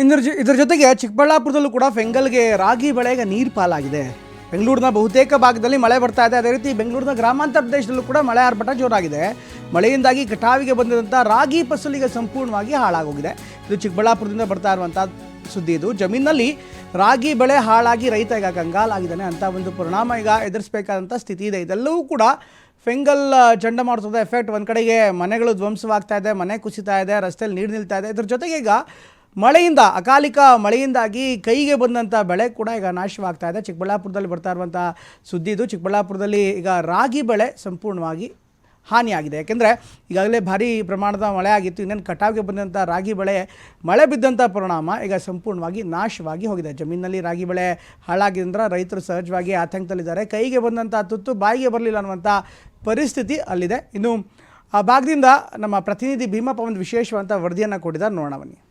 ಇದ್ರ ಇದ್ರ ಜೊತೆಗೆ ಚಿಕ್ಕಬಳ್ಳಾಪುರದಲ್ಲೂ ಕೂಡ ಫೆಂಗಲ್ಗೆ ರಾಗಿ ಬೆಳೆಗೆ ನೀರು ಪಾಲಾಗಿದೆ. ಬೆಂಗಳೂರಿನ ಬಹುತೇಕ ಭಾಗದಲ್ಲಿ ಮಳೆ ಬರ್ತಾ ಇದೆ. ಅದೇ ರೀತಿ ಬೆಂಗಳೂರಿನ ಗ್ರಾಮಾಂತರ ಪ್ರದೇಶದಲ್ಲೂ ಕೂಡ ಮಳೆ ಆರ್ಭಟ ಜೋರಾಗಿದೆ. ಮಳೆಯಿಂದಾಗಿ ಕಟಾವಿಗೆ ಬಂದಿರುವಂಥ ರಾಗಿ ಫಸಲಿಗೆ ಸಂಪೂರ್ಣವಾಗಿ ಹಾಳಾಗೋಗಿದೆ. ಇದು ಚಿಕ್ಕಬಳ್ಳಾಪುರದಿಂದ ಬರ್ತಾ ಇರುವಂಥ ಸುದ್ದಿ ಇದು. ಜಮೀನಲ್ಲಿ ರಾಗಿ ಬೆಳೆ ಹಾಳಾಗಿ ರೈತ ಈಗ ಕಂಗಾಲಾಗಿದ್ದಾನೆ ಅಂತ ಒಂದು ಪರಿಣಾಮ ಈಗ ಎದುರಿಸಬೇಕಾದಂಥ ಸ್ಥಿತಿ ಇದೆ. ಇದೆಲ್ಲವೂ ಕೂಡ ಫೆಂಗಲ್ ಚಂಡಮಾರುತದ ಎಫೆಕ್ಟ್ ಒಂದು ಕಡೆಗೆ ಮನೆಗಳು ಧ್ವಂಸವಾಗ್ತಾ ಇದೆ, ಮನೆ ಕುಸಿತಾ ಇದೆ ರಸ್ತೆಯಲ್ಲಿ ನೀರು ನಿಲ್ತಾ ಇದೆ. ಇದ್ರ ಜೊತೆಗೆ ಈಗ ಮಳೆಯಿಂದ, ಅಕಾಲಿಕ ಮಳೆಯಿಂದಾಗಿ ಕೈಗೆ ಬಂದಂಥ ಬೆಳೆ ಕೂಡ ಈಗ ನಾಶವಾಗ್ತಾ ಇದೆ. ಚಿಕ್ಕಬಳ್ಳಾಪುರದಲ್ಲಿ ಬರ್ತಾ ಇರುವಂಥ ಸುದ್ದಿ ಇದು. ಚಿಕ್ಕಬಳ್ಳಾಪುರದಲ್ಲಿ ಈಗ ರಾಗಿ ಬೆಳೆ ಸಂಪೂರ್ಣವಾಗಿ ಹಾನಿಯಾಗಿದೆ. ಯಾಕೆಂದರೆ ಈಗಾಗಲೇ ಭಾರಿ ಪ್ರಮಾಣದ ಮಳೆ ಆಗಿತ್ತು. ಇನ್ನೇನು ಕಟಾವಿಗೆ ಬಂದಂಥ ರಾಗಿ ಬೆಳೆ, ಮಳೆ ಬಿದ್ದಂಥ ಪರಿಣಾಮ ಈಗ ಸಂಪೂರ್ಣವಾಗಿ ನಾಶವಾಗಿ ಹೋಗಿದೆ. ಜಮೀನಲ್ಲಿ ರಾಗಿ ಬೆಳೆ ಹಾಳಾಗಿದ್ದರಿಂದ ರೈತರು ಸಹಜವಾಗಿ ಆತಂಕದಲ್ಲಿದ್ದಾರೆ. ಕೈಗೆ ಬಂದಂಥ ತುತ್ತು ಬಾಯಿಗೆ ಬರಲಿಲ್ಲ ಅನ್ನುವಂಥ ಪರಿಸ್ಥಿತಿ ಅಲ್ಲಿದೆ. ಇನ್ನು ಆ ಭಾಗದಿಂದ ನಮ್ಮ ಪ್ರತಿನಿಧಿ ಭೀಮಪ್ಪ ಒಂದು ವಿಶೇಷವಾದಂಥ ವರದಿಯನ್ನು ಕೊಟ್ಟಿದ್ದಾರೆ. ನೋಡೋಣ ಬನ್ನಿ.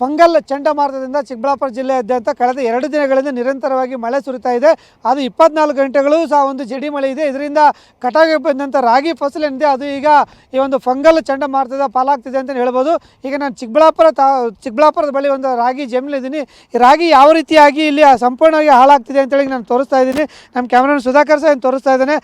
ಫಂಗಲ್ ಚಂಡಮಾರುತದಿಂದ ಚಿಕ್ಕಬಳ್ಳಾಪುರ ಜಿಲ್ಲೆಯಾದ್ಯಂತ ಕಳೆದ ಎರಡು ದಿನಗಳಿಂದ ನಿರಂತರವಾಗಿ ಮಳೆ ಸುರಿತಾ ಇದೆ. ಅದು ಇಪ್ಪತ್ನಾಲ್ಕು ಗಂಟೆಗಳು ಸಹ ಒಂದು ಜಡಿ ಮಳೆ ಇದೆ. ಇದರಿಂದ ಕಟಾವಿಗೆ ಬಂದಂಥ ರಾಗಿ ಫಸಲು ಏನಿದೆ, ಅದು ಈಗ ಈ ಒಂದು ಫಂಗಲ್ ಚಂಡಮಾರುತದ ಪಾಲಾಗ್ತಿದೆ ಅಂತ ಹೇಳ್ಬೋದು. ಈಗ ನಾನು ಚಿಕ್ಕಬಳ್ಳಾಪುರ ತಾ, ಚಿಕ್ಕಬಳ್ಳಾಪುರದ ಬಳಿ ಒಂದು ರಾಗಿ ಜಮೀನಿದ್ದೀನಿ ಈ ರಾಗಿ ಯಾವ ರೀತಿಯಾಗಿ ಇಲ್ಲಿ ಸಂಪೂರ್ಣವಾಗಿ ಹಾಳಾಗ್ತಿದೆ ಅಂತೇಳಿ ನಾನು ತೋರಿಸ್ತಾ ಇದ್ದೀನಿ. ನಮ್ಮ ಕ್ಯಾಮ್ರಾನ್ ಸುಧಾಕರ್ ಸಹ ತೋರಿಸ್ತಾ ಇದ್ದಾನೆ.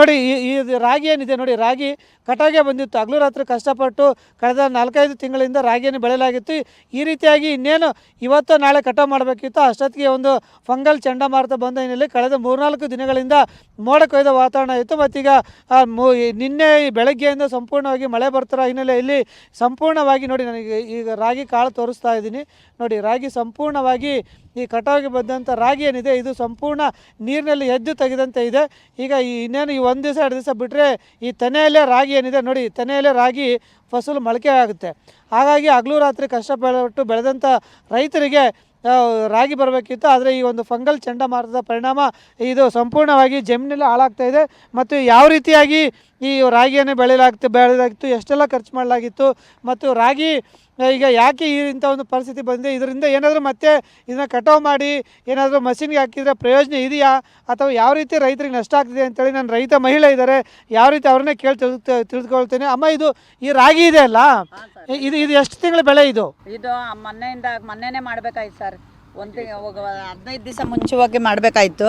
ನೋಡಿ, ಈ ರಾಗಿ ಏನಿದೆ ನೋಡಿ, ರಾಗಿ ಕಟಾವಿಗೆ ಬಂದಿತ್ತು. ಹಗಲು ರಾತ್ರಿ ಕಷ್ಟಪಟ್ಟು ಕಳೆದ ನಾಲ್ಕೈದು ತಿಂಗಳಿಂದ ರಾಗಿಯನ್ನು ಬೆಳೆಯಲಾಗಿತ್ತು. ಈ ರೀತಿಯಾಗಿ ಇನ್ನೇನು ಇವತ್ತು ನಾಳೆ ಕಟಾವು ಮಾಡಬೇಕಿತ್ತು. ಅಷ್ಟೊತ್ತಿಗೆ ಒಂದು ಫಂಗಲ್ ಚಂಡಮಾರುತ ಬಂದ ಹಿನ್ನೆಲೆ ಕಳೆದ ಮೂರ್ನಾಲ್ಕು ದಿನಗಳಿಂದ ಮೋಡ ಕೊಯ್ದ ವಾತಾವರಣ ಇತ್ತು. ಮತ್ತೀಗ ನಿನ್ನೆ ಬೆಳಗ್ಗೆಯಿಂದ ಸಂಪೂರ್ಣವಾಗಿ ಮಳೆ ಬರ್ತಿರೋ ಹಿನ್ನೆಲೆಯಲ್ಲಿ ಸಂಪೂರ್ಣವಾಗಿ ನೋಡಿ ನನಗೆ ಈಗ ರಾಗಿ ಕಾಳು ತೋರಿಸ್ತಾ ಇದ್ದೀನಿ. ನೋಡಿ, ರಾಗಿ ಸಂಪೂರ್ಣವಾಗಿ ಈ ಕಟಾವಿಗೆ ಬಂದಂಥ ರಾಗಿ ಏನಿದೆ, ಇದು ಸಂಪೂರ್ಣ ನೀರಿನಲ್ಲಿ ಎದ್ದು ತೆಗೆದಂತೆ ಇದೆ. ಈಗ ಈ ಇನ್ನೇನು ಈ ಒಂದು ದಿವಸ, ಎರಡು ದಿವಸ ಬಿಟ್ಟರೆ ಈ ತೆನೆಯಲ್ಲೇ ರಾಗಿ ಏನಿದೆ ನೋಡಿ, ತೆನೆಯಲ್ಲೇ ರಾಗಿ ಫಸಲು ಮೊಳಕೆ ಆಗುತ್ತೆ. ಹಾಗಾಗಿ ಹಗಲು ರಾತ್ರಿ ಕಷ್ಟಪಟ್ಟು ಬೆಳೆದಂಥ ರೈತರಿಗೆ ರಾಗಿ ಬರಬೇಕಿತ್ತು. ಆದರೆ ಈ ಒಂದು ಫಂಗಲ್ ಚಂಡಮಾರುತದ ಪರಿಣಾಮ ಇದು ಸಂಪೂರ್ಣವಾಗಿ ಜಮೀನಲ್ಲಿ ಹಾಳಾಗ್ತಾ ಇದೆ. ಮತ್ತು ಯಾವ ರೀತಿಯಾಗಿ ಈ ರಾಗಿಯನ್ನು ಬೆಳೆಯಲಾಗ್ತು ಬೆಳೆಯಲಾಗಿತ್ತು ಎಷ್ಟೆಲ್ಲ ಖರ್ಚು ಮಾಡಲಾಗಿತ್ತು. ಮತ್ತು ರಾಗಿ ಈಗ ಯಾಕೆ ಈ ಇಂಥ ಒಂದು ಪರಿಸ್ಥಿತಿ ಬಂದಿದೆ? ಇದರಿಂದ ಏನಾದರೂ ಮತ್ತೆ ಇದನ್ನು ಕಟಾವು ಮಾಡಿ ಏನಾದರೂ ಮಷಿನ್ಗೆ ಹಾಕಿದರೆ ಪ್ರಯೋಜನ ಇದೆಯಾ? ಅಥವಾ ಯಾವ ರೀತಿ ರೈತರಿಗೆ ನಷ್ಟ ಆಗ್ತಿದೆ ಅಂತೇಳಿ ನಾನು ರೈತ ಮಹಿಳೆ ಇದ್ದಾರೆ ಯಾವ ರೀತಿ ಅವ್ರನ್ನೇ ಕೇಳಿ ತಿಳಿದು ತಿಳಿದುಕೊಳ್ತೇನೆ? ಅಮ್ಮ ಇದು ಈ ರಾಗಿ ಇದೆ ಅಲ್ಲ? ಇದು ಇದು ಎಷ್ಟು ತಿಂಗಳು ಬೆಳೆ ಇದು? ಇದು ಮೊನ್ನೆಯಿಂದ ಮೊನ್ನೆನೇ ಮಾಡಬೇಕಾಯ್ತು ಸರ್. ಒಂದು ಹದಿನೈದು ದಿವಸ ಹೋಗಿ ಮಾಡಬೇಕಾಯ್ತು.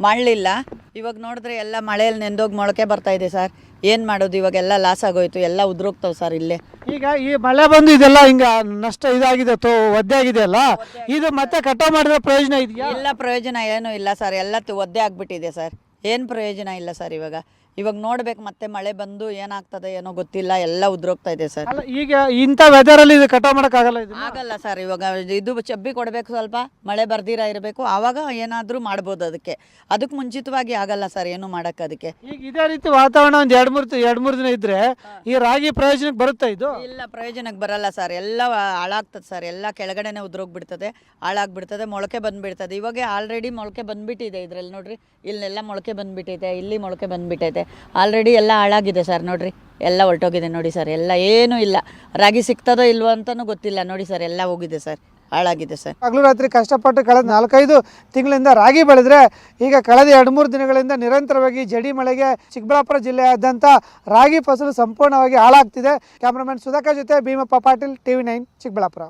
ಮಾಡಲಿಲ್ಲ ಇವಾಗ ನೋಡಿದ್ರೆ ಎಲ್ಲ ಮಳೆಯಲ್ಲಿ ನೆಂದೋಗಿ ಮೊಳಕೆ ಬರ್ತಾ ಇದೆ ಸರ್. ಏನು ಮಾಡೋದು? ಇವಾಗೆಲ್ಲ ಲಾಸ್ ಆಗೋಯ್ತು. ಎಲ್ಲ ಉದ್ರೋಗ್ತಾವೆ ಸರ್ ಇಲ್ಲೇ. ಈಗ ಈ ಮಳೆ ಬಂದು ಇದೆಲ್ಲ ಹಿಂಗ ನಷ್ಟ ಇದಾಗಿದೆ ತೋ ಒದ್ದೆ ಆಗಿದೆ ಅಲ್ಲ? ಇದು ಮತ್ತೆ ಕಟಾವು ಮಾಡಿದ್ರೆ ಪ್ರಯೋಜನ ಇದೆಯಾ? ಎಲ್ಲ ಪ್ರಯೋಜನ ಏನೂ ಇಲ್ಲ ಸರ್. ಎಲ್ಲ ತು- ಒದ್ದೆ ಆಗಿಬಿಟ್ಟಿದೆ ಸರ್. ಏನು ಪ್ರಯೋಜನ ಇಲ್ಲ ಸರ್ ಇವಾಗ. ಇವಾಗ ನೋಡ್ಬೇಕು ಮತ್ತೆ ಮಳೆ ಬಂದು ಏನಾಗ್ತದೆ ಏನೋ ಗೊತ್ತಿಲ್ಲ ಎಲ್ಲ ಉದ್ರೋಗ್ತಾ ಇದೆ ಸರ್. ಅಲ್ಲ ಈಗ ಇಂಥ ವೆದರಲ್ಲಿ ಇದು ಕಟಾವ್ ಆಗಲ್ಲ ಇದು? ಆಗಲ್ಲ ಸರ್ ಇವಾಗ ಇದು ಚಬ್ಬಿ ಕೊಡಬೇಕು ಸ್ವಲ್ಪ ಮಳೆ ಬರ್ದಿರ ಇರಬೇಕು ಆವಾಗ ಏನಾದರೂ ಮಾಡ್ಬೋದು ಅದಕ್ಕೆ. ಅದಕ್ಕೆ ಮುಂಚಿತವಾಗಿ ಆಗಲ್ಲ ಸರ್ ಏನು ಮಾಡಕ್ಕೆ ಅದಕ್ಕೆ. ಈಗ ಇದೇ ರೀತಿ ವಾತಾವರಣ ಒಂದು ಎರಡು ಮೂರು ಎರಡು ಮೂರು ದಿನ ಇದ್ರೆ ಈ ರಾಗಿ ಪ್ರಯೋಜನಕ್ಕೆ ಬರುತ್ತಾ ಇದು? ಇಲ್ಲ ಪ್ರಯೋಜನಕ್ಕೆ ಬರಲ್ಲ ಸರ್ ಎಲ್ಲ ಹಾಳಾಗ್ತದೆ ಸರ್ ಎಲ್ಲ ಕೆಳಗಡೆನೆ ಉದ್ರೋಗ್ಬಿಡ್ತದೆ ಹಾಳಾಗ್ಬಿಡ್ತದೆ ಮೊಳಕೆ ಬಂದ್ಬಿಡ್ತದೆ. ಇವಾಗ ಆಲ್ರೆಡಿ ಮೊಳಕೆ ಬಂದ್ಬಿಟ್ಟಿದೆ ಇದ್ರಲ್ಲಿ ನೋಡ್ರಿ ಇಲ್ಲೆಲ್ಲ ಮೊಳಕೆ ಬಂದ್ಬಿಟ್ಟಿದೆ ಇಲ್ಲಿ ಮೊಳಕೆ ಬಂದ್ಬಿಟ್ಟೈತೆ ಆಲ್ರೆಡಿ ಎಲ್ಲ ಹಾಳಾಗಿದೆ ಸರ್, ನೋಡ್ರಿ. ಎಲ್ಲ ಹೊರಟೋಗಿದೆ ನೋಡಿ ಸರ್, ಎಲ್ಲ ಏನೂ ಇಲ್ಲ. ರಾಗಿ ಸಿಗ್ತದೋ ಇಲ್ವೋ ಅಂತಲೂ ಗೊತ್ತಿಲ್ಲ. ನೋಡಿ ಸರ್, ಎಲ್ಲ ಹೋಗಿದೆ ಸರ್, ಹಾಳಾಗಿದೆ ಸರ್. ಹಗಲು ರಾತ್ರಿ ಕಷ್ಟಪಟ್ಟು ಕಳೆದ ನಾಲ್ಕೈದು ತಿಂಗಳಿಂದ ರಾಗಿ ಬೆಳೆದ್ರೆ ಈಗ ಕಳೆದ ಎರಡು ಮೂರು ದಿನಗಳಿಂದ ನಿರಂತರವಾಗಿ ಜಡಿ ಮಳೆಗೆ ಚಿಕ್ಕಬಳ್ಳಾಪುರ ಜಿಲ್ಲೆಯಾದ್ಯಂತ ರಾಗಿ ಫಸಲು ಸಂಪೂರ್ಣವಾಗಿ ಹಾಳಾಗ್ತಿದೆ. ಕ್ಯಾಮ್ರಾಮನ್ ಸುಧಾಕರ್ ಜೊತೆ ಭೀಮಪ್ಪ ಪಾಟೀಲ್, ಟಿವಿ ನೈನ್, ಚಿಕ್ಕಬಳ್ಳಾಪುರ.